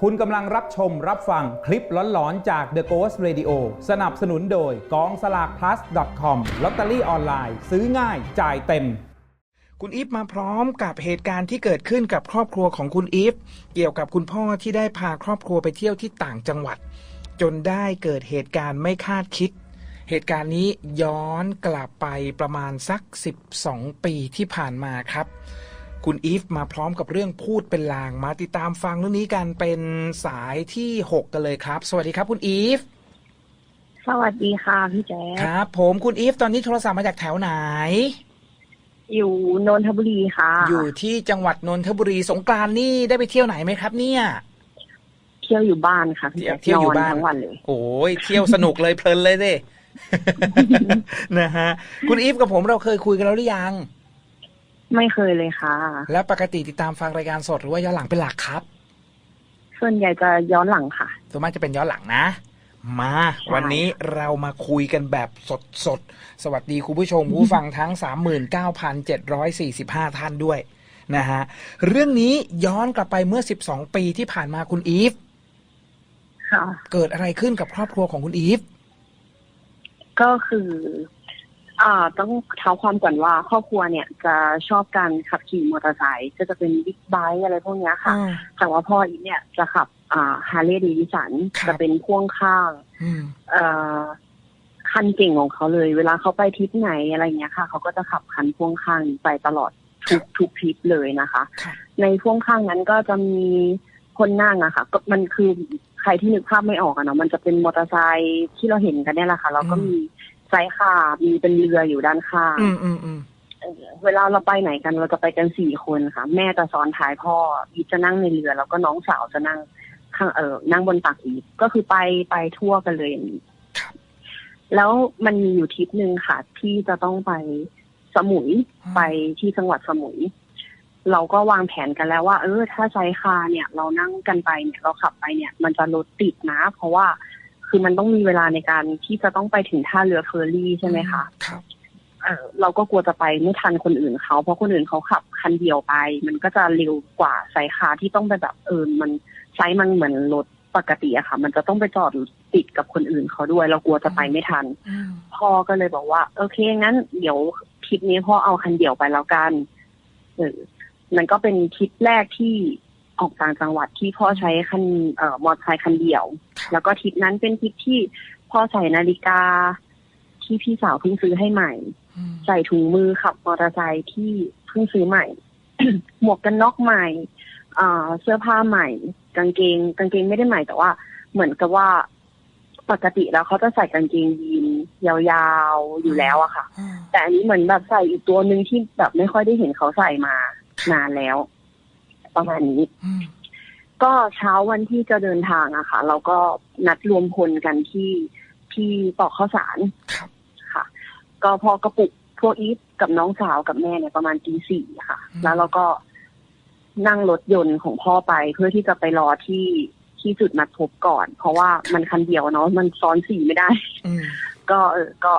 คุณกำลังรับชมรับฟังคลิปหลอนๆ จาก The Ghost Radio สนับสนุนโดยกองสลาก plus com ลอตเตอรี่ออนไลน์ซื้อง่ายจ่ายเต็ม คุณอีฟมาพร้อมกับเหตุการณ์ที่เกิดขึ้นกับครอบครัวของคุณอีฟเกี่ยวกับคุณพ่อที่ได้พาครอบครัวไปเที่ยวที่ต่างจังหวัด จนได้เกิดเหตุการณ์ไม่คาดคิด เหตุการณ์นี้ย้อนกลับไปประมาณสัก 12 ปีที่ผ่านมาครับ คุณอีฟมาพร้อมกับเรื่องพูดเป็นลางมาติดตามฟังเรื่องนี้กันเป็นสายที่ 6 กันเลยครับ สวัสดีครับคุณอีฟ สวัสดีค่ะพี่แจ๊คครับ ผมคุณอีฟตอนนี้โทรศัพท์มาจากแถวไหน อยู่นนทบุรีค่ะ อยู่ที่จังหวัดนนทบุรีสงกรานต์นี่ได้ไปเที่ยวไหนไหมครับ เนี่ย เที่ยวอยู่บ้านค่ะพี่แจ๊คเที่ยวอยู่บ้านทั้งวันเลยโอ้ยเที่ยวสนุกเลยเพลินเลยเด้นะฮะคุณอีฟกับผมเราเคยคุยกันแล้วหรือยัง ไม่เคยเลยค่ะ แล้วปกติติดตามฟังรายการสดหรือว่าย้อนหลังเป็นหลักครับ ส่วนใหญ่จะย้อนหลังค่ะ ส่วนมากจะเป็นย้อนหลังนะ มาใช่วันนี้เรามาคุยกันแบบสดสดๆสวัสดีคุณผู้ชมผู้ฟังทั้ง 39,745 ท่านด้วยนะฮะ เรื่องนี้ย้อนกลับไปเมื่อ 12 ปีที่ผ่านมาคุณอีฟค่ะเกิดอะไรขึ้นกับครอบครัวของคุณอีฟก็คือ อ่าต้องเท้าความก่อนว่าครอบครัวเนี่ยจะชอบการขับขี่มอเตอร์ไซค์ก็จะเป็นบิ๊กไบค์อะไรพวกเนี้ยค่ะ แต่ว่าพ่ออีกเนี่ยจะขับ อ่าฮาร์เลย์ดีวิสันครับจะเป็นพ่วงข้างอืมเอ่อคันเก่งของเขาเลย เวลาเขาไปทริปไหนอะไรเงี้ยค่ะ เขาก็จะขับคันพ่วงข้างนี้ไปตลอดทุกทุกทริปเลยนะคะครับในพ่วงข้างนั้นก็จะมีคนนั่งอะค่ะ ก็มันคือใครที่นึกภาพไม่ออกอะเนาะมันจะเป็นมอเตอร์ไซค์ที่เราเห็นกันเนี่ยแหละค่ะแล้วก็มี ไซค์ขามีเป็นเรืออยู่ด้านข้างอืมอืมอืมเออเวลาเราไปไหนกันเราจะไปกันสี่คนค่ะ แม่จะซ้อนท้ายพ่ออีฟจะนั่งในเรือ แล้วก็น้องสาวจะนั่งข้างเออนั่งบนตักอีฟก็คือไปไปทั่วกันเลยอย่างนี้ครับแล้วมันมีอยู่ทริปหนึ่งค่ะ ที่จะต้องไปสมุยอืมไปที่จังหวัดสมุย เราก็วางแผนกันแล้วว่า เออ ถ้าใช้คาร์เนี่ย เรานั่งกันไปเนี่ยเราขับไปเนี่ย มันจะรถติดนะ เพราะว่า คือมันต้องมีเวลาในการที่จะต้องไปถึงท่าเรือเฟอร์รี่ใช่ไหมคะครับเออเราก็กลัวจะไปไม่ทันคนอื่นเขาเพราะคนอื่นเขาขับคันเดียวไป มันก็จะเร็วกว่าไซส์คาร์ที่ต้องไปแบบเออมันไซส์มันเหมือนรถปกติอะค่ะ มันจะต้องไปจอดติดกับคนอื่นเขาด้วย เรากลัวจะไปไม่ทันอืมพ่อก็เลยบอกว่า โอเคงั้น เดี๋ยวทริปนี้พ่อเอาคันเดียวไปแล้วกันเออมันก็เป็นทริปแรกที่ ออกต่างจังหวัดที่พ่อใช้คันเอ่อมอเตอร์ไซค์คันเดียว แล้วก็ทริปนั้นเป็นทริปที่พ่อใส่นาฬิกาที่พี่สาวเพิ่งซื้อให้ใหม่อืมใส่ถุงมือขับมอเตอร์ไซค์ที่เพิ่งซื้อใหม่ หมวกกันน็อกใหม่อ่าเสื้อผ้าใหม่ กางเกง กางเกงไม่ได้ใหม่แต่ว่า เหมือนกับว่าปกติแล้วเขาจะใส่กางเกงยีนยาวๆอยู่แล้วอะค่ะอืมแต่อันนี้เหมือนแบบใส่อีกตัวหนึ่งที่แบบไม่ค่อยได้เห็นเขาใส่มานานแล้ว ประมาณนี้อืมก็เช้าวันที่จะเดินทางอะค่ะ เราก็นัดรวมพลกันที่ที่ตอกข้าวสารครับค่ะ ก็พอกระปุกพวกอีฟกับน้องสาวกับแม่เนี่ยประมาณตีสี่ค่ะอืมแล้วเราก็นั่งรถยนต์ของพ่อไปเพื่อที่จะไปรอที่ที่จุดนัดพบก่อน เพราะว่ามันคันเดียวเนาะมันซ้อนสี่ไม่ได้อืมก็เออก็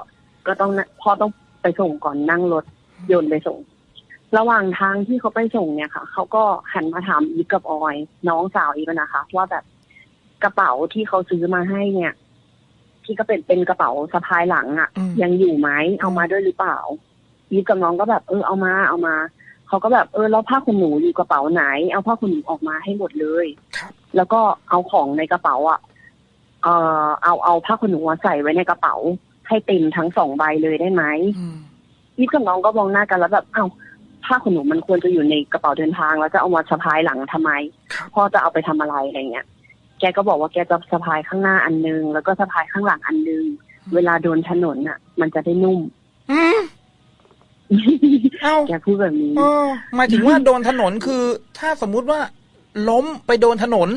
ก็ต้องนะพ่อต้องไปส่งก่อนนั่งรถยนต์ไปส่ง ระหว่างทางที่เขาไปส่งเนี่ยค่ะเขาก็หันมาถามอีฟกับออย น้องสาวอีฟนะคะ ว่าแบบกระเป๋าที่เขาซื้อมาให้เนี่ย ที่ก็เป็นเป็นกระเป๋าสะพายหลังอะ่ะอืมยังอยู่ไหมเอามาด้วยหรือเปล่าอีฟกับน้องก็แบบเออเอามาเอามาเขาก็แบบเออแล้วผ้าขนหนูอยู่กระเป๋าไหน เอาผ้าขนหนูออกมาให้หมดเลยครับแล้วก็เอาของในกระเป๋าอะเอ่อเอาเอาผ้าขนหนูอะใส่ไว้ในกระเป๋า ให้เต็มทั้งสองใบเลยได้ไหมอืมนี่กับน้องก็มองหน้ากันแล้วแบบเอ้า ผ้าขนหนูมันควรจะอยู่ในกระเป๋าเดินทาง แล้วจะเอามาสะพายหลังทำไมครับพ่อจะเอาไปทำอะไรอะไรเงี้ย แกก็บอกว่าแกจะสะพายข้างหน้าอันนึง แล้วก็สะพายข้างหลังอันนึง เวลาโดนถนนอะ มันจะได้นุ่มอืมเอ้าแกพูดแบบนี้เออหมายถึงว่าโดนถนนคือ ถ้าสมมุติว่าล้มไปโดนถนน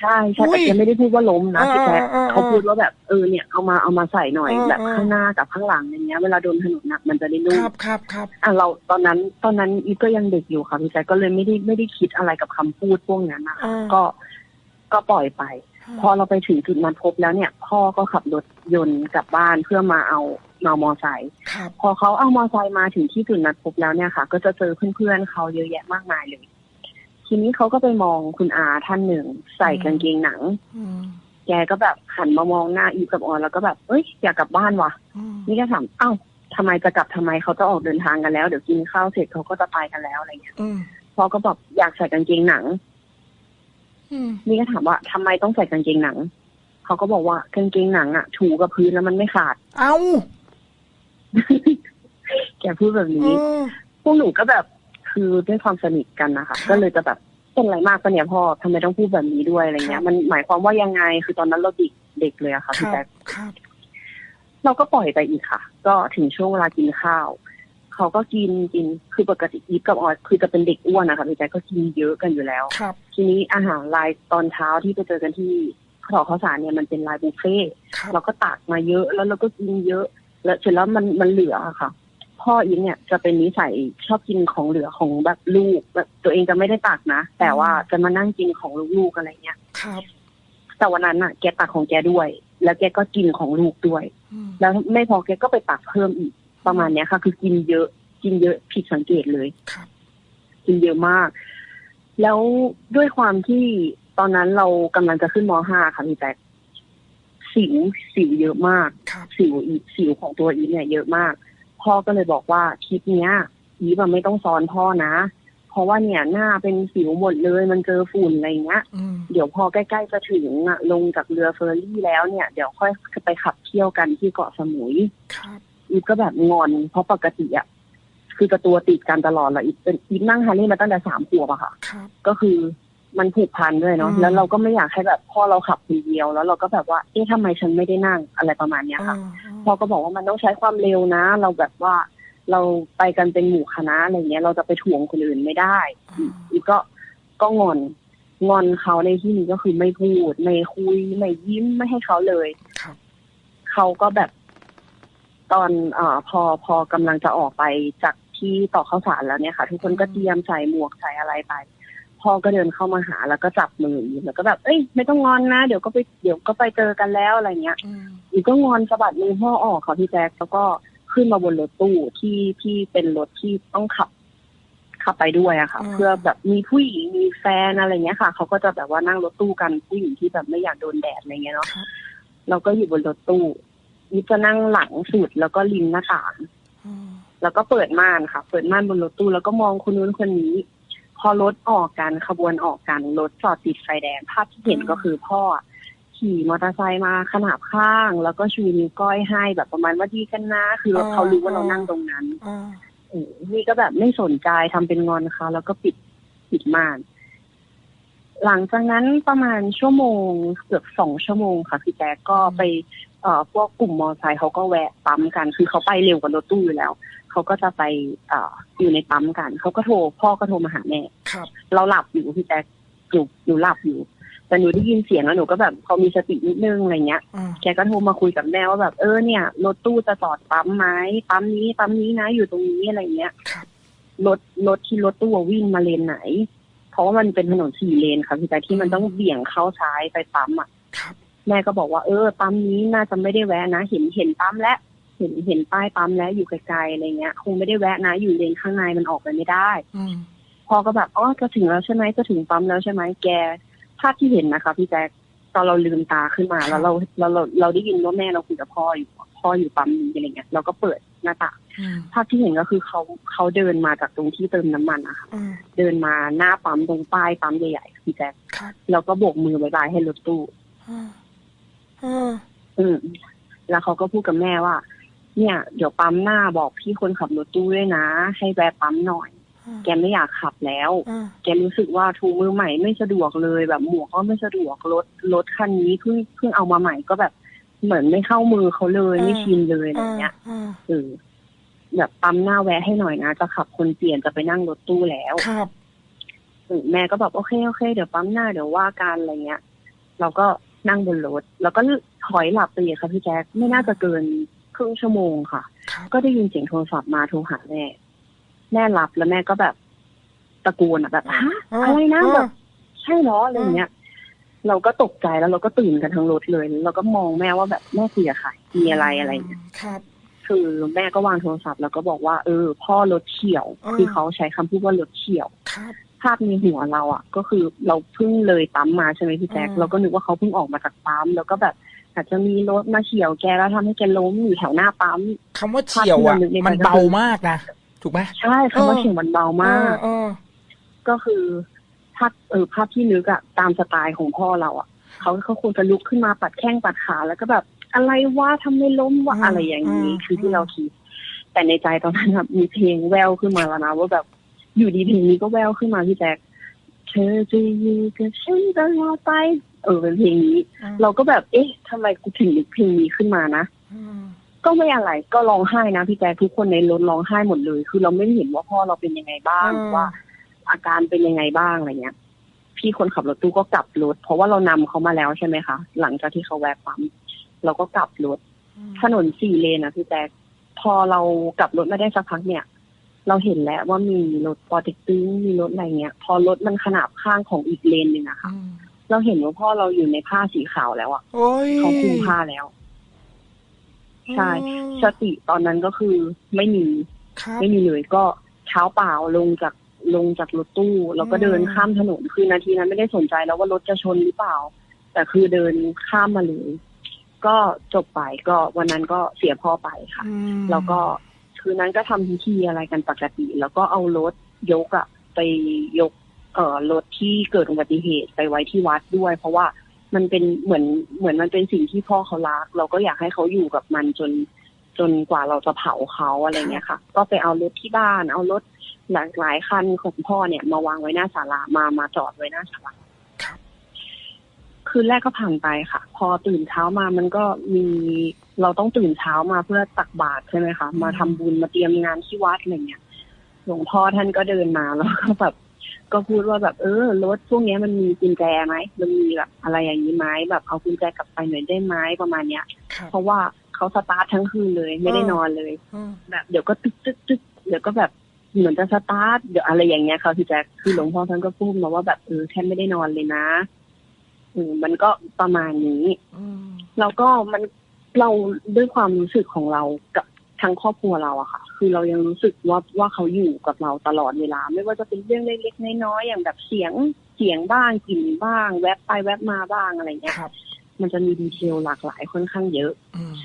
ใช่ใช่อุ้แต่ยแกไม่ได้พูดว่าล้มนะอ่าพี่แจ๊คอ่าอ่าเขาพูดว่าแบบเออเนี่ยเอามาเอามาใส่หน่อยอ่าแบบอ่าข้างหน้ากับข้างหลังอย่างเงี้ยเวลาโดนถนนน่ะมันจะได้คนุ่มรับครับครับอะเราตอนนั้นตอนนั้นอีฟก็ยังเด็กอยู่ค่ะพี่แจ๊คก็เลยไม่ได้ไม่ได้คิดอะไรกับคำพูดพวกนั้นนะคะอ่าก็ก็ปล่อยไป พอเราไปถึงจุดนัดพบแล้วเนี่ย พ่อก็ขับรถยนต์กลับบ้านเพื่อมาเอามามอไซค์ครับพอเขาเอามอไซค์มาถึงที่จุดนัดพบแล้วเนี่ยค่ะ ก็จะเจอเพื่อนๆเขาเยอะแยะมากมายเลย ทีนี้เขาก็ไปมองคุณอาท่านหนึ่ง ใส่กางเกงหนังอืมแกก็แบบหันมามองหน้าอีฟกับออนแล้วก็แบบเอ้ยอยากกลับบ้านว่ะอืมนี่ก็ถามเอ้าทำไมจะกลับทำไมเขาจะออกเดินทางกันแล้ว เดี๋ยวกินข้าวเสร็จเขาก็จะไปกันแล้วอะไรเงี้ยอืมพ่อก็บอกอยากใส่กางเกงหนังอืมนี่ก็ถามว่าทำไมต้องใส่กางเกงหนัง เขาก็บอกว่ากางเกงหนังอะถูกับพื้นแล้วมันไม่ขาด เอ้าแกพูดแบบอืนี้มพวกหนูก็แบบ คือด้วยความสนิทกันนะคะครับก็เลยจะแบบเป็นอะไรมากปะเนี่ยพ่อทำไมต้องพูดแบบนี้ด้วยอะไรเงี้ครัยบมันหมายความว่ายังไงคือตอนนั้นเราเด็กเด็กเลยอะค่ะคพี่รับแจ๊คครับเราก็ปล่อยไปอีกค่ะ ก็ถึงช่วงเวลากินข้าว เขาก็กินกินคือปกติอีฟกับออยคือจะเป็นเด็กอ้วนนะคะพี่แจ๊คก็กินเยอะกันอยู่แล้วครับทีนี้อาหารรายตอนเช้าที่ไปเจอกันที่ขอข้าวสารเนี่ยมันเป็นรายบุฟเฟ่ต์ครับเราก็ตักมาเยอะแล้วเราก็กินเยอะ แล้วเสร็จแล้วมันมันเหลืออะค่ะ พ่ออีฟเนี่ยจะเป็นนิสัยชอบกินของเหลือของแบบลูกแบบตัวเองจะไม่ได้ตักนะ แต่ว่าจะมานั่งกินของลูกๆอะไรเงี้ยครับแต่วันนั้นอะแกตักของแกด้วย แล้วแกก็กินของลูกด้วยอืมแล้วไม่พอแกก็ไปตักเพิ่มอีกประมาณเนี้ยค่ะ คือกินเยอะกินเยอะผิดสังเกตเลยครับกินเยอะมาก แล้วด้วยความที่ตอนนั้นเรากำลังจะขึ้นม .5 ค่ะพี่แจ๊คสิวสิวเยอะมากครับสิวอีสิวของตัวอีฟเนี่ยเยอะมาก พ่อก็เลยบอกว่าคลิปเนี้ยอีฟอะไม่ต้องซ้อนพ่อนะ เพราะว่าเนี่ยหน้าเป็นสิวหมดเลย มันเจอฝุ่นอะไรเงี้ยอืมเดี๋ยวพอใกล้ๆจะถึงอะลงจากเรือเฟอร์รี่แล้วเนี่ย เดี๋ยวค่อยไปขับเที่ยวกันที่เกาะสมุยครับอีฟก็แบบงอน เพราะปกติอะคือจะตัวติดกันตลอดเลยอีฟเป็นอีฟนั่งฮาร์เลย์มาตั้งแต่สามขวบอะค่ะครับก็คือ มันผูกพันด้วยเนาะอืมแล้วเราก็ไม่อยากให้แบบพ่อเราขับคนเดียว แล้วเราก็แบบว่าเอ๊ะทำไมฉันไม่ได้นั่งอะไรประมาณเนี้ยค่ะอ่าพ่อก็บอกว่ามันต้องใช้ความเร็วนะ เราแบบว่าเราไปกันเป็นหมู่คณะอะไรเงี้ย เราจะไปถ่วงคนอื่นไม่ได้อ่าอีกก็ก็งอนงอนเขาในที่นี้ก็คือไม่พูดไม่คุยไม่ยิ้มไม่ให้เขาเลยครับเขาก็แบบตอนเอ่อพอพอกำลังจะออกไปจากที่ต่อข้าวสารแล้วเนี่ยค่ะ ทุกคนก็เตรียมใส่หมวกใส่อะไรไป พ่อก็เดินเข้ามาหาแล้วก็จับมืออีกแล้วก็แบบเอ้ยไม่ต้องงอนนะเดี๋ยวก็ไปเดี๋ยวก็ไปเจอกันแล้วอะไรเงี้ยอืมอีกก็งอนสะบัดมือพ่อออกค่ะพี่แจ๊คแล้วก็ขึ้นมาบนรถตู้ที่ที่เป็นรถที่ต้องขับ ขับไปด้วยอะค่ะ เพื่อแบบมีผู้หญิงมีแฟนอะไรเงี้ยค่ะเขาก็จะแบบว่านั่งรถตู้กันผู้หญิงที่แบบไม่อยากโดนแดดอะไรเงี้ยเนาะครับเราก็อยู่บนรถตู้อีฟจะนั่งหลังสุดแล้วก็ริมหน้าต่างอืมแล้วก็เปิดม่านค่ะ เปิดม่านบนรถตู้แล้วก็มองคนนู้นคนนี้ พอรถออกกันขบวนออกกันรถจอดติดไฟแดงภาพที่เห็นก็คือพ่อขี่มอเตอร์ไซค์มาขนาบข้าง แล้วก็ชูนิ้วก้อยให้แบบประมาณว่าดีกันนะคือรถเขารู้ว่าเรานั่งตรงนั้นอ่าเออนี่ก็แบบไม่สนใจทำเป็นงอนเขาแล้วก็ปิดปิดม่าน หลังจากนั้นประมาณชั่วโมงเกือบสองชั่วโมงค่ะพี่แจ๊กก็ไปเอ่อพวกกลุ่มมอเตอร์ไซค์เขาก็แวะปั๊มกัน คือเขาไปเร็วกว่ารถตู้อยู่แล้ว เขาก็จะไปเอ่ออยู่ในปั๊มกัน เขาก็โทรพ่อก็โทรมาหาแม่ ครับ เราหลับอยู่พี่แจ๊คอยู่อยู่หลับอยู่ แต่หนูได้ยินเสียงแล้วหนูก็แบบพอมีสตินิดนึงอะไรเงี้ย อ่าแกก็โทรมาคุยกับแม่ว่าแบบเออเนี่ยรถตู้จะจอดปั๊มไหมปั๊มนี้ปั๊มนี้นะอยู่ตรงนี้อะไรเงี้ยครับ รถรถที่รถตู้วิ่งมาเลนไหน เพราะว่ามันเป็นถนนสี่เลนค่ะพี่แจ๊คที่มันต้องเบี่ยงเข้าซ้ายไปปั๊มอะ ครับ แม่ก็บอกว่าเออปั๊มนี้น่าจะไม่ได้แวะนะ เห็นเห็นปั๊มแล้ว เห็นเห็นป้ายปั๊มแล้วอยู่ไกลๆอะไรเงี้ย คงไม่ได้แวะนะอยู่เลนข้างในมันออกไปไม่ได้อืมพ่อก็แบบอ๋อจะถึงแล้วใช่ไหมจะถึงปั๊มแล้วใช่ไหมแกภาพที่เห็นนะคะพี่แจ๊คตอนเราลืมตาขึ้นมาแล้วเราเราเราเราได้ยินว่าแม่เราคุยกับพ่ออยู่พ่ออยู่ปั๊มนี้อะไรเงี้ยเราก็เปิดหน้าต่างอืมภาพที่เห็นก็คือเขาเขาเดินมาจากตรงที่เติมน้ำมันอะค่ะอ่าเดินมาหน้าปั๊มตรงป้ายปั๊มใหญ่ๆพี่แจ๊คครับแล้วก็โบกมือบายบายให้รถตู้อ่าอ่าอืมแล้วเขาก็พูดกับแม่ว่า เนี่ย เดี๋ยวปั๊มหน้าบอกพี่คนขับรถตู้ด้วยนะ ให้แวะปั๊มหน่อย แกไม่อยากขับแล้วอ่าแกรู้สึกว่าทูมือใหม่ไม่สะดวกเลย แบบหมวกก็ไม่สะดวกรถรถคันนี้เพิ่งเพิ่งเอามาใหม่ก็แบบเหมือนไม่เข้ามือเขาเลยไม่ชินเลยอะไรเงี้ยอ่าเออแบบปั๊มหน้าแวะให้หน่อยนะจะขับคนเปลี่ยนจะไปนั่งรถตู้แล้วครับเออแม่ก็แบบโอเคโอเค เดี๋ยวปั๊มหน้าเดี๋ยวว่ากันอะไรเงี้ย เราก็นั่งบนรถ แล้วก็ถอยหลับไปเลยค่ะพี่แจ๊คไม่น่าจะเกิน ครึ่งชั่วโมงค่ะครับก็ได้ยินเสียงโทรศัพท์มาโทรหาแม่ แม่รับแล้วแม่ก็แบบตะโกนอะแบบฮะอะไรนะแบบใช่เหรออะไรอย่างเงี้ย เราก็ตกใจแล้วเราก็ตื่นกันทั้งรถเลยเราก็มองแม่ว่าแบบแม่คุยกับใครมีอะไรอะไรอย่างเงี้ยครับคือแม่ก็วางโทรศัพท์แล้วก็บอกว่าเออ พ่อรถเฉี่ยวอ่าคือเขาใช้คำพูดว่ารถเฉี่ยวครับภาพในหัวเราอะ ก็คือเราเพิ่งเลยปั๊มมาใช่ไหมพี่แจ๊คอืมเราก็นึกว่าเขาเพิ่งออกมาจากปั๊มแล้วก็แบบ อาจจะมีรถมาเฉี่ยวแกแล้วทำให้แกล้มอยู่แถวหน้าปั๊มคำว่าเฉียวอะภาพที่เรานึกในใจมันก็คือเบามากนะถูกไหมใช่คำว่าเออเฉี่ยวมันเบามากเออก็คือภาพเออภาพที่นึกอะตามสไตล์ของพ่อเราอะเขาเขาควรจะลุกขึ้นมาปัดแข้งปัดขาแล้วก็แบบอะไรวะทำไมล้มวะอืมอะไรอย่างนี้อืมคือที่เราคิด แต่ในใจตอนนั้นอะมีเพลงแววขึ้นมาแล้วนะว่าแบบอยู่ดีเพลงนี้ก็แววขึ้นมาพี่แจ๊คเธอจะอยู่กับฉันตลอดไป เออเป็นเพลงนี้อืมเราก็แบบ เอ๊ะทำไมกูถึงนึกเพลงนี้ขึ้นมานะอืมก็ไม่อะไรก็ร้องไห้นะพี่แจ๊คทุกคนในรถร้องไห้หมดเลย คือเราไม่เห็นว่าพ่อเราเป็นยังไงบ้างอืมว่า อาการเป็นยังไงบ้างอะไรเงี้ย พี่คนขับรถตู้ก็กลับรถ เพราะว่าเรานำเขามาแล้วใช่ไหมคะหลังจากที่เขาแวะปั๊มเราก็กลับรถถนนสี่เลนอะพี่แจ๊คพอเรากลับรถมาได้สักพักเนี่ย เราเห็นแล้วว่ามีรถปอเต็กตึงมีรถอะไรเงี้ย พอรถมันขนาบข้างของอีกเลนหนึ่งอะค่ะอืม เราเห็นว่าพ่อเราอยู่ในผ้าสีขาวแล้วอะโอ้ยเขาคลุมผ้าแล้ว ใช่ สติตอนนั้นก็คือไม่มีครับไม่มีเลยก็เท้าเปล่าลงจากลงจากรถตู้ แล้วก็อืมเดินข้ามถนนคือนาทีนั้นไม่ได้สนใจแล้วว่ารถจะชนหรือเปล่า แต่คือเดินข้ามมาเลยก็จบไปก็วันนั้นก็เสียพ่อไปค่ะอืมแล้วก็คืนนั้นก็ทำพิธีอะไรกันปกติ แล้วก็เอารถยกอะไปยก เอ่อรถที่เกิดอุบัติเหตุไปไว้ที่วัดด้วย เพราะว่ามันเป็นเหมือนเหมือนมันเป็นสิ่งที่พ่อเขารัก เราก็อยากให้เขาอยู่กับมันจนจนกว่าเราจะเผาเขาอะไรเงี้ยค่ะ ก็ไปเอารถที่บ้าน เอารถหลากหลายคันของพ่อเนี่ย มาวางไว้หน้าศาลามามาจอดไว้หน้าศาลาครับคืนแรกก็ผ่านไปค่ะ พอตื่นเช้ามามันก็มีเราต้องตื่นเช้ามาเพื่อตักบาตรใช่ไหมคะมาทำบุญมาเตรียมงานที่วัดอะไรเงี้ยหลวงพ่อท่านก็เดินมาแล้วก็แบบ ก็พูดว่าแบบเออรถพวกเนี้ยมันมีกุญแจไหมมันมีแบบอะไรอย่างนี้ไหมแบบเอากุญแจกลับไปหน่อยได้ไหมประมาณเนี้ยครับเพราะว่าเขาสตาร์ททั้งคืนเลยไม่ได้อืมนอนเลยอืมแบบเดี๋ยวก็ตึกตึกตึกเดี๋ยวก็แบบเหมือนจะสตาร์ทเดี๋ยวอะไรอย่างเงี้ยค่ะพี่แจ๊คคือหลวงพ่อท่านก็พูดมาว่าแบบเออแค่ไม่ได้นอนเลยนะเออมันก็ประมาณนี้อืมแล้วก็มันเราด้วยความรู้สึกของเรากับ ทั้งครอบครัวเราอะค่ะ คือเรายังรู้สึกว่าว่าเขาอยู่กับเราตลอดเวลา ไม่ว่าจะเป็นเรื่องเล็กๆน้อยๆอย่างแบบเสียงเสียงบ้างกลิ่นบ้าง แวบไปแวบมาบ้างอะไรเงี้ยครับมันจะมีดีเทลหลากหลายค่อนข้างเยอะอืม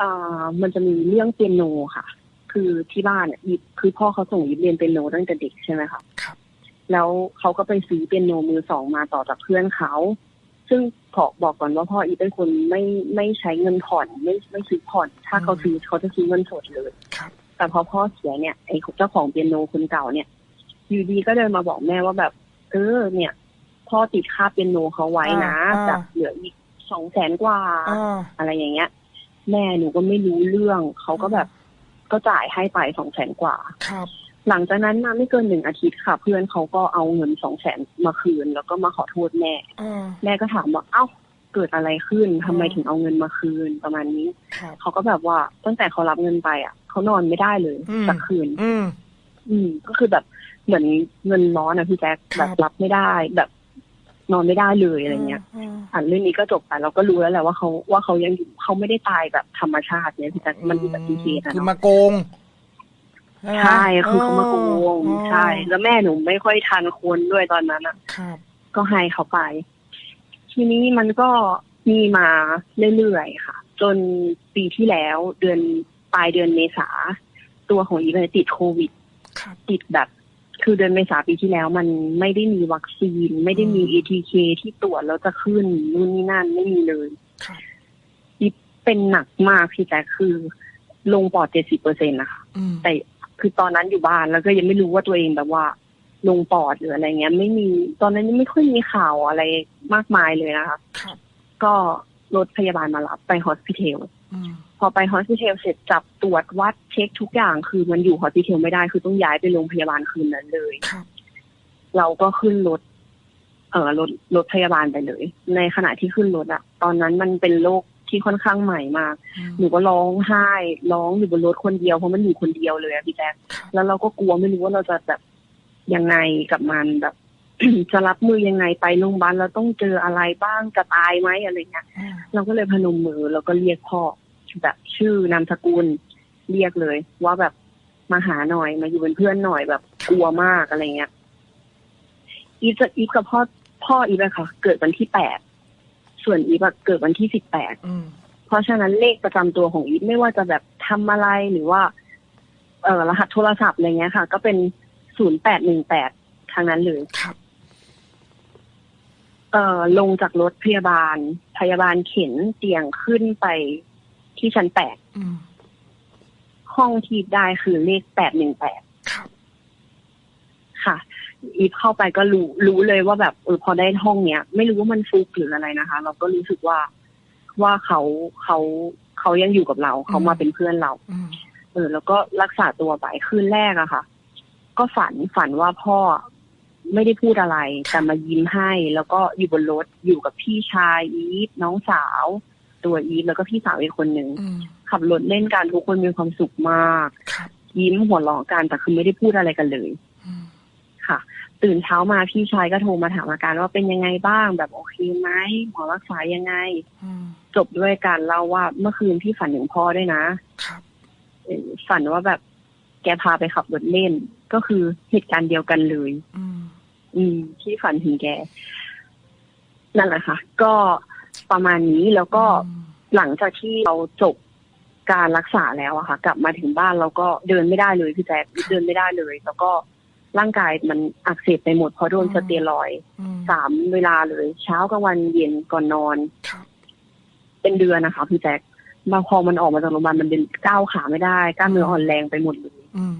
อ่ามันจะมีเรื่องเปียโนค่ะ คือที่บ้านเนี่ยยิบคือพ่อเขาส่งยิบเรียนเปียโนตั้งแต่เด็กใช่ไหมคะครับแล้วเขาก็ไปซื้อเปียโนมือสองมาต่อจากเพื่อนเขา ซึ่งขอบอกก่อนว่าพ่ออีฟเป็นคนไม่ไม่ใช้เงินผ่อนไม่ไม่ซื้อผ่อน ถ้าเขาซื้อเขาจะซื้อเงินสดเลยครับแต่พอพ่อเสียเนี่ยไอ้เจ้าของเปียโนคนเก่าเนี่ย อยู่ดีก็เดินมาบอกแม่ว่าแบบ เออ เนี่ยพ่อติดค่าเปียโนเขาไว้นะอ่าจากเหลืออีกสองแสนกว่าอ่าอะไรอย่างเงี้ย แม่หนูก็ไม่รู้เรื่องเขาก็แบบก็จ่ายให้ไปสองแสนกว่าครับ หลังจากนั้นมาไม่เกินหนึ่งอาทิตย์ค่ะ เพื่อนเขาก็เอาเงินสองแสนมาคืน แล้วก็มาขอโทษแม่อ่าแม่ก็ถามว่าเอ้าเกิดอะไรขึ้นทำไมอืมถึงเอาเงินมาคืนประมาณนี้ครับเขาก็แบบว่าตั้งแต่เขารับเงินไปอะเขานอนไม่ได้เลยอืมสักคืนอืมอืมก็คือแบบเหมือนเงินร้อนอะพี่แจ๊คครัแบบบรับไม่ได้แบบนอนไม่ได้เลยอะไรเงี้ยอืมอ่านเรื่องนี้ก็จบไปเราก็รู้แล้วแหละว่าเขาว่าเขายังอยู่เขาไม่ได้ตายแบบธรรมชาติเนี่ยพี่แจ๊คมันอุบัติเหตุอะคือเนาะมาโกงไหม ใช่คือเขามาโกงอ๋อใช่ แล้วแม่หนูไม่ค่อยทันคนด้วยตอนนั้นอะครับก็ให้เขาไป ทีนี้มันก็มีมาเรื่อยๆค่ะ จนปีที่แล้วเดือนปลายเดือนเมษา ตัวของอีเวนติดโควิดครับติดแบบ คือเดือนเมษาปีที่แล้ว มันไม่ได้มีวัคซีน ไม่ได้มีอืม ATK ที่ตรวจแล้วจะขึ้นนู่นนี่นั่นไม่มีเลยครับอีเป็นหนักมากพี่แจ๊คคือลงปอดเจ็ดสิบเปอร์เซ็นต์นะคะอืมแต่ คือตอนนั้นอยู่บ้านแล้วก็ยังไม่รู้ว่าตัวเองแบบว่าลงปอดหรืออะไรเงี้ย ไม่มีตอนนั้นยังไม่ค่อยมีข่าวอะไรมากมายเลยนะคะครับก็รถพยาบาลมารับไปฮอสพิทอลอืมพอไปฮอสพิทอลเสร็จจับตรวจวัดเช็คทุกอย่างคือมันอยู่ฮอสพิทอลไม่ได้คือต้องย้ายไปโรงพยาบาลคืนนั้นเลยครับเราก็ขึ้นรถเอ่อรถรถพยาบาลไปเลย ในขณะที่ขึ้นรถอะตอนนั้นมันเป็นโรค ที่ค่อนข้างใหม่มากอืมหนูก็ร้องไห้ร้องอยู่บนรถคนเดียวเพราะมันอยู่คนเดียวเลยอะพี่แจ๊คครับแล้วเราก็กลัวไม่รู้ว่าเราจะแบบยังไงกับมันแบบจะรับมือยังไงไปโรงพยาบาลเราต้องเจออะไรบ้างจะตายไหมอะไรเงี้ยอืมเราก็เลยพนมมือแล้วก็เรียกพ่อแบบชื่อนามสกุลเรียกเลย ว่าแบบมาหาหน่อยมาอยู่เป็นเพื่อนหน่อยแบบกลัวมากอะไรเงี้ยอีฟจะอีฟกับพ่อพ่ออีฟอะค่ะ เกิดวันที่แปด ส่วนอีฟอะเกิดวันที่สิบแปดอืมเพราะฉะนั้นเลขประจำตัวของอีฟไม่ว่าจะแบบทำอะไรหรือว่า เอ่อรหัสโทรศัพท์อะไรเงี้ยค่ะ ก็เป็นศูนย์แปดหนึ่งแปดทางนั้นเลยครับเอ่อลงจากรถพยาบาล พยาบาลเข็นเตียงขึ้นไปที่ชั้นแปดอืมห้องที่ได้คือเลขแปดหนึ่งแปดครับค่ะ อีฟเข้าไปก็รู้รู้เลยว่าแบบเออพอได้ห้องเนี้ย ไม่รู้ว่ามันฟุกหรืออะไรนะคะ เราก็รู้สึกว่าว่าเขาเขาเขายังอยู่กับเราเขามาเป็นเพื่อนเราอืมเออ แล้วก็รักษาตัวไปคืนแรกอะค่ะ ก็ฝันฝันว่าพ่อไม่ได้พูดอะไร แต่มายิ้มให้ แล้วก็อยู่บนรถอยู่กับพี่ชายอีฟน้องสาว ตัวอีฟแล้วก็พี่สาวอีกคนหนึ่งอืมขับรถเล่นกันทุกคนมีความสุขมากครับยิ้มหัวเราะกันแต่คือไม่ได้พูดอะไรกันเลยอืม ค่ะ ตื่นเช้ามาพี่ชายก็โทรมาถามอาการว่าเป็นยังไงบ้างแบบโอเคไหมหมอรักษายังไงอืมจบด้วยการเล่าว่าเมื่อคืนพี่ฝันถึงพ่อด้วยนะครับเอ่อฝันว่าแบบแกพาไปขับรถเล่น ก็คือเหตุการณ์เดียวกันเลย อืมอืมที่ฝันถึงแก นั่นแหละค่ะ ก็ประมาณนี้แล้วก็อืมหลังจากที่เราจบการรักษาแล้วอะค่ะ กลับมาถึงบ้านเราก็เดินไม่ได้เลยพี่แจ๊คเดินไม่ได้เลย แล้วก็ ร่างกายมันอักเสบไปหมดเพราะโดนสเตียรอยด์อืมสามเวลาเลยเช้ากลางวันเย็นก่อนนอนครับเป็นเดือนนะคะพี่แจ๊คมาพอมันออกมาจากโรงพยาบาลมันเป็นก้าวขาไม่ได้กล้ามเนื้ออ่อนแรงไปหมดเลยอืม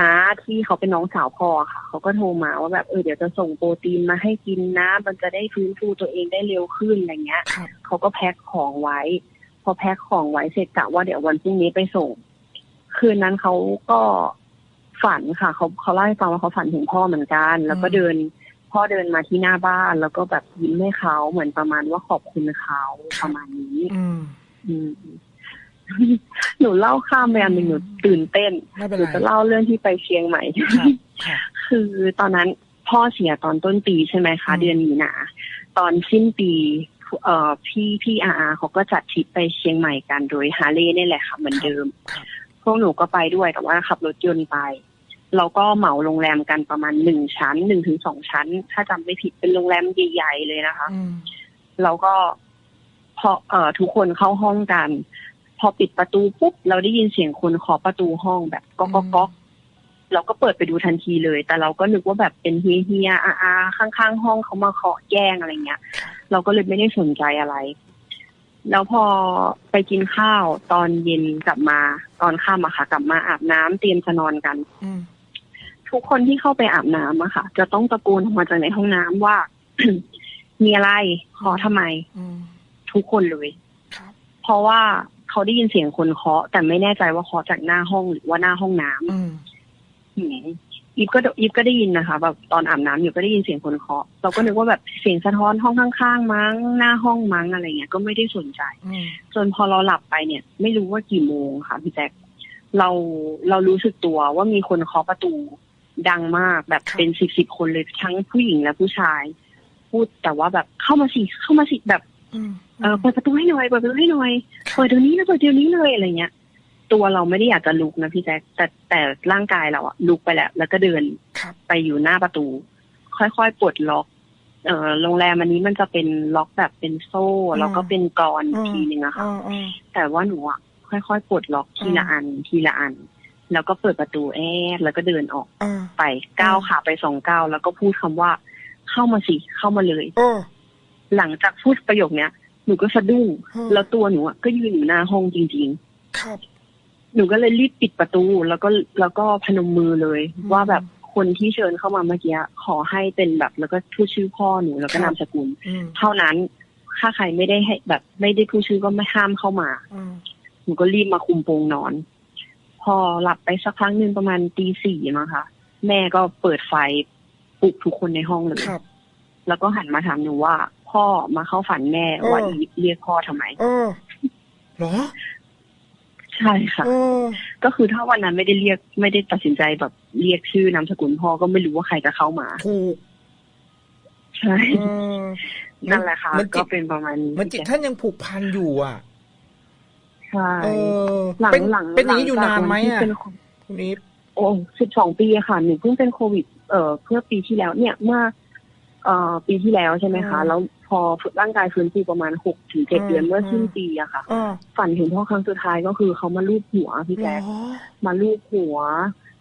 น้าที่เขาเป็นน้องสาวพ่อค่ะ เขาก็โทรมาว่าแบบเออเดี๋ยวจะส่งโปรตีนมาให้กินนะ มันจะได้ฟื้นฟูตัวเองได้เร็วขึ้นอะไรเงี้ยครับเขาก็แพ็คของไว้ พอแพ็คของไว้เสร็จกะว่าเดี๋ยววันพรุ่งนี้ไปส่ง คืนนั้นเขาก็ ฝันค่ะเขาเขาเล่าให้ฟังว่าเขาฝันถึงพ่อเหมือนกัน แล้วก็เดินพ่อเดินมาที่หน้าบ้าน แล้วก็แบบยิ้มให้เขาเหมือนประมาณว่าขอบคุณเขาประมาณนี้ อืมอืมหนูเล่าข้ามไปอันหนึ่งหนูตื่นเต้นไม่เป็นหนูไรจะเล่าเรื่องที่ไปเชียงใหม่ครับครับคือตอนนั้นพ่อเสียตอนต้นปีใช่ไหมคะอืมเดือนมีนาตอนสิ้นปีเอ่อพี่พี่อาอาเขาก็จัดทริปไปเชียงใหม่กันโดยฮาร์เลย์นี่แหละค่ะเหมือนเดิมครับพวกหนูก็ไปด้วยแต่ว่าขับรถยนต์ไป เราก็เหมาโรงแรมกันประมาณหนึ่งชั้นหนึ่งถึงสองชั้น ถ้าจำไม่ผิดเป็นโรงแรมใหญ่ๆเลยนะคะอืมเราก็พอเอ่อทุกคนเข้าห้องกัน พอปิดประตูปุ๊บเราได้ยินเสียงคนเคาะประตูห้องแบบก๊อกก๊อกก๊อกเราก็เปิดไปดูทันทีเลย แต่เราก็นึกว่าแบบเป็นเฮียเฮียอาอาข้างๆ ห้องเขามาเคาะแย่งอะไรเงี้ย เราก็เลยไม่ได้สนใจอะไร แล้วพอไปกินข้าวตอนเย็นกลับมา ตอนค่ำอะค่ะ กลับมาอาบน้ำเตรียมจะนอนกันอืม ทุกคนที่เข้าไปอาบน้ำอะค่ะ จะต้องตะโกนออกมาจากในห้องน้ำว่า มีอะไรขอทำไมอืมทุกคนเลยครับเพราะว่าเขาได้ยินเสียงคนเคาะ แต่ไม่แน่ใจว่าเคาะจากหน้าห้องหรือว่าหน้าห้องน้ำอืมอืมอีฟก็อีฟก็ได้ยินนะคะ แบบตอนอาบน้ำอยู่ก็ได้ยินเสียงคนเคาะ เราก็นึกว่าแบบเสียงสะท้อนห้องข้างๆมั้ง หน้าห้องมั้งอะไรเงี้ยก็ไม่ได้สนใจอืมจนพอเราหลับไปเนี่ย ไม่รู้ว่ากี่โมงค่ะพี่แจ๊คเราเรารู้สึกตัวว่ามีคนเคาะประตู ดังมากแบบเป็นสิบสิบคนเลยทั้งผู้หญิงและผู้ชาย พูดแต่ว่าแบบเข้ามาสิเข้ามาสิแบบอืมเออเปิดประตูให้หน่อยเปิดประตูให้หน่อยเปิดเดี๋ยวนี้นะเปิดเดี๋ยวนี้เลยอะไรเงี้ย ตัวเราไม่ได้อยากจะลุกนะพี่แจ๊คแต่แต่ร่างกายเราอะลุกไปแล้ว แล้วก็เดินครับไปอยู่หน้าประตู ค่อยๆปลดล็อกเออโรงแรมอันนี้มันจะเป็นล็อกแบบเป็นโซ่แล้วก็เป็นกรอนทีหนึ่งอะค่ะอืมอืมแต่ว่าหนูอะค่อยๆปลดล็อกทีละอันทีละอัน แล้วก็เปิดประตูแอดแล้วก็เดินออกอืมไปก้าวขาไปสองก้าวแล้วก็พูดคำว่า เข้ามาสิเข้ามาเลยโอ้หลังจากพูดประโยคเนี้ยหนูก็สะดุ้งอืมแล้วตัวหนูอะก็ยืนอยู่หน้าห้องจริงครับๆหนูก็เลยรีบปิดประตู แล้วก็แล้วก็พนมมือเลยอืมว่าแบบคนที่เชิญเข้ามาเมื่อกี้ขอให้เป็นแบบ แล้วก็พูดชื่อพ่อหนูแล้วก็ครับนามสกุลอืมเท่านั้นถ้าใครไม่ได้ให้แบบ ไม่ได้พูดชื่อก็ไม่ห้ามเข้ามาอืมหนูก็รีบมาคุมโปงนอน พอหลับไปสักครั้งหนึ่งประมาณตีสี่มั้งคะแม่ก็เปิดไฟปลุกทุกคนในห้องเลยครับ แล้วก็หันมาถามหนูว่า พ่อมาเข้าฝันแม่ว่าเอออีฟเรียกพ่อทำไมเออเหรอ ใช่ค่ะเออก็คือถ้าวันนั้นไม่ได้เรียกไม่ได้ตัดสินใจแบบเรียกชื่อนามสกุลพ่อก็ไม่รู้ว่าใครจะเข้ามาถูกใช่เออนั่นแหละค่ะมันจิก็ตเป็นประมาณนี้มันจิตท่านยังผูกพันอยู่อะ ใช่เออหลังเป็นหลังเป็นอย่างนี้อยู่นานไหมลังจกวัอะที่เป็นคุณอีฟโอ้สิบสองปีอะค่ะหนูเพิ่งเป็นโควิด เอ่อเพื่อปีที่แล้ว เนี่ยเมื่อเอ่อปีที่แล้วใช่ไหมคะอืมแล้วพอร่างกายฟื้นฟูประมาณหกถึงเจ็ดอืมเดือนเมื่อสิ้นอืมปีอะค่ะเออฝันถึงพ่อครั้งสุดท้ายก็คือเขามาลูบหัวพี่แจ๊คเหรอมาลูบหัว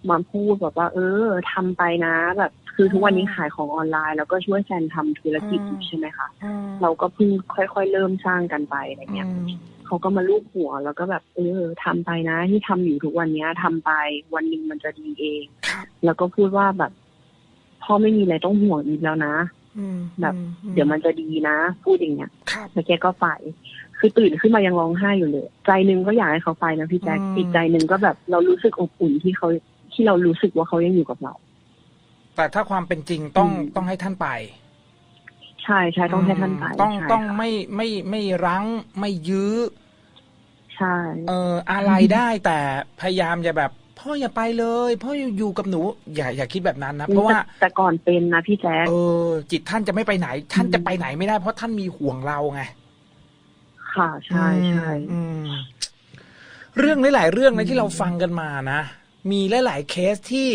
มาพูดแบบว่า เออทำไปนะแบบคือทุกวันนี้อืมขายของออนไลน์ แล้วก็ช่วยแฟนทำธุรกิจอืมอยู่ใช่ไหมคะอืมเราก็เพิ่งค่อยๆเริ่มสร้างกันไปอะไรเงี้ยอืม เขาก็มาลูบหัว แล้วก็แบบเออทำไปนะ ที่ทำอยู่ทุกวันเนี้ยทำไปวันหนึ่งมันจะดีเองครับแล้วก็พูดว่าแบบพ่อไม่มีอะไรต้องห่วงอีกแล้วนะอืมแบบอืเดี๋ยวมันจะดีนะ พูดอย่างเงี้ยครับแล้วแกก็ไป คือตื่นขึ้นมายังร้องไห้อยู่เลย ใจหนึงก็อยากให้เขาไปนะพี่แจ๊คอืมอีกใจหนึ่งก็แบบเรารู้สึกอบอุ่นที่เขาที่เรารู้สึกว่าเขายังอยู่กับเรา แต่ถ้าความเป็นจริงต้องอืมต้องให้ท่านไปใช่ใช่ต้องให้ท่านไปต้องใช่ต้องค่ะไม่ไม่ไม่รั้งไม่ยื้อ ใช่ เอออะไรได้แต่พยายามอย่าแบบพ่ออย่าไปเลย พ่ออยู่กับหนู อย่าอย่าคิดแบบนั้นนะเพราะว่าแต่แต่ก่อนเป็นนะพี่แจ๊คเออ จิตท่านจะไม่ไปไหน ท่านจะไปไหนไม่ได้ เพราะท่านมีห่วงเราไงค่ะใช่ใช่อืมเรื่องหลาย ๆ เรื่องนะที่เราฟังกันมานะมีหลาย ๆ เคสที่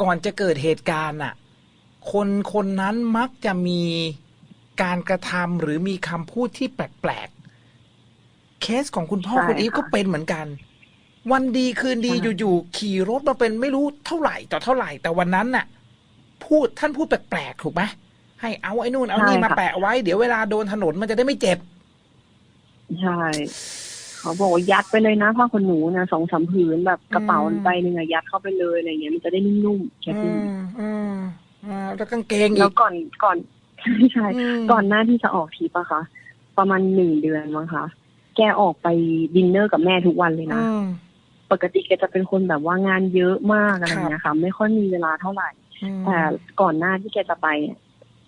ก่อนจะเกิดเหตุการณ์อะ คนคนนั้นมักจะมีการกระทำหรือมีคำพูดที่แปลกๆ เคสของคุณพ่อใช่คุณอีฟค่ะก็เป็นเหมือนกัน วันดีคืนดีใช่อยู่ๆขี่รถมาเป็นไม่รู้เท่าไหร่ต่อเท่าไหร่ แต่วันนั้นน่ะ พูดท่านพูดแปลกๆถูกไหมให้เอาไอ้นู่นเอานี่มาแปะไว้ เดี๋ยวเวลาโดนถนนมันจะได้ไม่เจ็บใช่เขาบอกว่ายัดไปเลยนะผ้าขนหนูนะสองสามผืนแบบกระเป๋าอืมใบหนึ่งอะยัดเข้าไปเลยอะไรเงี้ยมันจะได้นุ่มๆแค่อืนี้มอืมอ่าแล้วกางเกงอีแล้วกก่อนก่อนใช่มก่อนหน้าที่จะออกทริปอะค่ะประมาณหนึ่งเดือนมั้งคะ แกออกไปดินเนอร์กับแม่ทุกวันเลยนะอืมปกติแกจะเป็นคนแบบว่างานเยอะมากอะไรครับเงี้ยค่ะ ไม่ค่อยมีเวลาเท่าไหร่อืมแต่ก่อนหน้าที่แกจะไปเนี่ย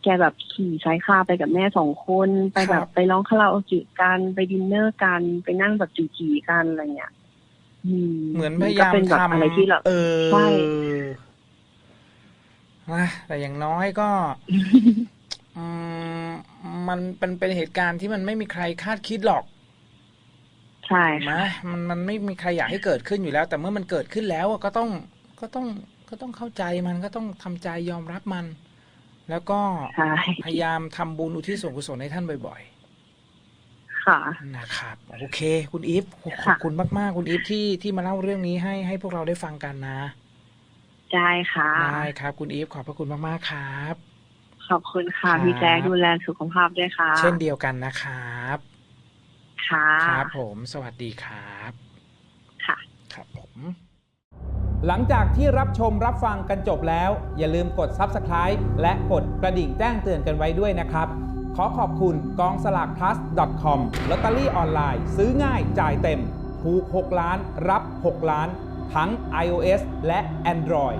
แกแบบขี่ไซค์คาร์ไปกับแม่สองคนไปแบครับบไปร้องคาราโอเกะกันไปดินเนอร์กันไปนั่งแบบจีๆกันอะไรเงี้ยอืมเหมือนพก็ยายามเป็นแบบทำอะไรที่แบบเออใช่นะแต่อย่างน้อยก็อืมมันเป็นเป็นเหตุการณ์ที่มันไม่มีใครคาดคิดหรอก ใช่ถูกไหมค่ะมันมันไม่มีใครอยากให้เกิดขึ้นอยู่แล้ว แต่เมื่อมันเกิดขึ้นแล้วอะก็ต้องก็ต้องก็ต้องเข้าใจมันก็ต้องทำใจยอมรับมัน แล้วก็ใช่พยายามทำบุญอุทิศส่วนกุศลให้ท่านบ่อยค่ะๆนะครับ โอเค คุณอีฟขอบค่ะคุณมากๆ คุณอีฟที่ที่มาเล่าเรื่องนี้ให้ให้พวกเราได้ฟังกันนะได้ค่ะได้ครับ คุณอีฟขอบพระคุณมากๆครับ ขอบคุณค่ะครับพี่แจ๊คดูแลสุขภาพด้วยค่ะ เช่นเดียวกันนะครับ ค่ะ ครับผม สวัสดีครับ ค่ะ ครับผม หลังจากที่รับชมรับฟังกันจบแล้ว อย่าลืมกด Subscribe และกดกระดิ่งแจ้งเตือนกันไว้ด้วยนะครับ ขอขอบคุณกองสลาก plus com ลอตเตอรี่ออนไลน์ซื้อง่ายจ่ายเต็ม ถูก 6 ล้าน รับ 6 ล้าน ทั้ง iOS และ Android